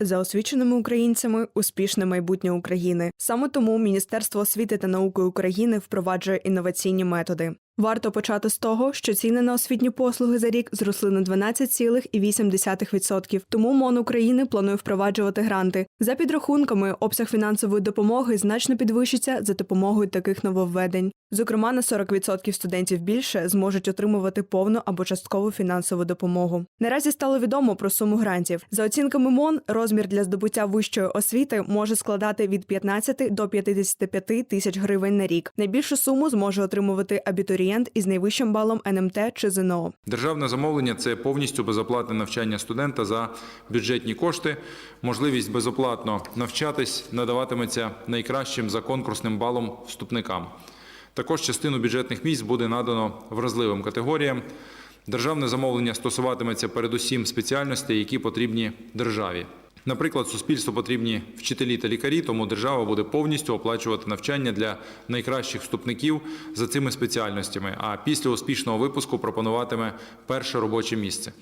За освіченими українцями успішне майбутнє України. Саме тому Міністерство освіти та науки України впроваджує інноваційні методи. Варто почати з того, що ціни на освітні послуги за рік зросли на 12,8%. Тому МОН України планує впроваджувати гранти. За підрахунками, обсяг фінансової допомоги значно підвищиться за допомогою таких нововведень. Зокрема, на 40% студентів більше зможуть отримувати повну або часткову фінансову допомогу. Наразі стало відомо про суму грантів. За оцінками МОН, розмір для здобуття вищої освіти може складати від 15 до 55 тисяч гривень на рік. Найбільшу суму зможе отримувати абітурієнт із найвищим балом НМТ чи ЗНО. Державне замовлення це повністю безоплатне навчання студента за бюджетні кошти. Можливість безоплатно навчатись надаватиметься найкращим за конкурсним балом вступникам. Також частину бюджетних місць буде надано вразливим категоріям. Державне замовлення стосуватиметься передусім спеціальностей, які потрібні державі. Наприклад, суспільству потрібні вчителі та лікарі, тому держава буде повністю оплачувати навчання для найкращих вступників за цими спеціальностями, а після успішного випуску пропонуватиме перше робоче місце.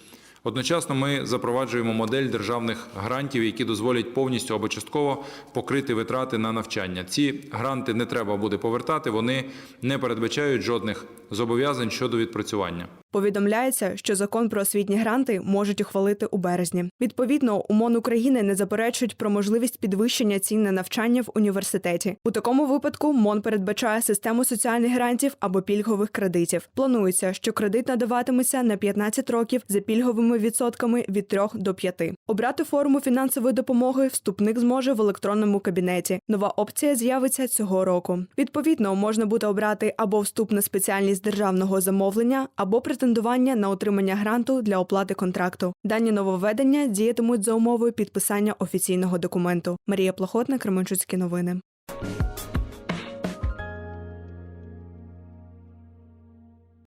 Одночасно ми запроваджуємо модель державних грантів, які дозволять повністю або частково покрити витрати на навчання. Ці гранти не треба буде повертати, вони не передбачають жодних зобов'язань щодо відпрацювання. Повідомляється, що закон про освітні гранти можуть ухвалити у березні. Відповідно, у МОН України не заперечують про можливість підвищення цін на навчання в університеті. У такому випадку МОН передбачає систему соціальних грантів або пільгових кредитів. Планується, що кредит надаватиметься на 15 років за пільговими відсотками від 3 до 5. Обрати форму фінансової допомоги вступник зможе в електронному кабінеті. Нова опція з'явиться цього року. Відповідно, можна буде обрати або вступ на спеціальність державного замовлення, або претендування на отримання гранту для оплати контракту. Дані нововведення діятимуть за умовою підписання офіційного документу. Марія Плохотна, Кременчуцькі новини.